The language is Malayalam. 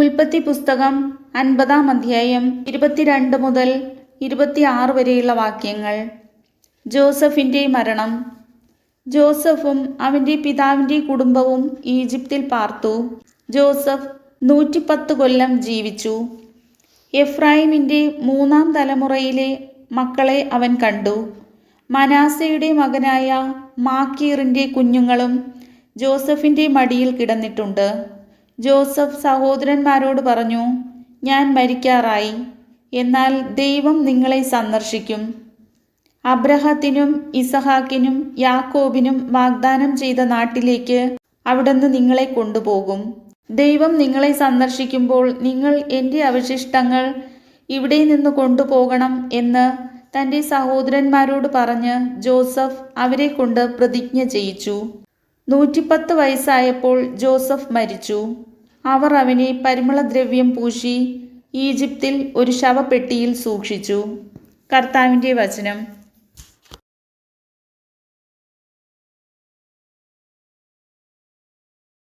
ഉൽപ്പത്തി പുസ്തകം അൻപതാം അധ്യായം ഇരുപത്തിരണ്ട് മുതൽ ഇരുപത്തിയാറ് വരെയുള്ള വാക്യങ്ങൾ. ജോസഫിന്റെ മരണം. ജോസഫും അവന്റെ പിതാവിന്റെ കുടുംബവും ഈജിപ്തിൽ പാർത്തു. ജോസഫ് നൂറ്റിപ്പത്ത് കൊല്ലം ജീവിച്ചു. എഫ്രൈമിന്റെ മൂന്നാം തലമുറയിലെ മക്കളെ അവൻ കണ്ടു. മനാസയുടെ മകനായ മാക്കീറിന്റെ കുഞ്ഞുങ്ങളും ജോസഫിന്റെ മടിയിൽ കിടന്നിട്ടുണ്ട്. ജോസഫ് സഹോദരന്മാരോട് പറഞ്ഞു ഞാൻ മരിക്കാറായി. എന്നാൽ ദൈവം നിങ്ങളെ സന്ദർശിക്കും. അബ്രഹത്തിനും ഇസഹാക്കിനും യാക്കോബിനും വാഗ്ദാനം ചെയ്ത നാട്ടിലേക്ക് അവിടുന്ന് നിങ്ങളെ കൊണ്ടുപോകും. ദൈവം നിങ്ങളെ സന്ദർശിക്കുമ്പോൾ നിങ്ങൾ എന്റെ അവശിഷ്ടങ്ങൾ ഇവിടെ നിന്ന് കൊണ്ടുപോകണം എന്ന് തന്റെ സഹോദരന്മാരോട് പറഞ്ഞ് ജോസഫ് അവരെ കൊണ്ട് പ്രതിജ്ഞ ചെയ്യിച്ചു. നൂറ്റിപ്പത്ത് വയസ്സായപ്പോൾ ജോസഫ് മരിച്ചു. അവർ അവനെ പരിമളദ്രവ്യം പൂശി ഈജിപ്തിൽ ഒരു ശവപ്പെട്ടിയിൽ സൂക്ഷിച്ചു. കർത്താവിന്റെ വചനം.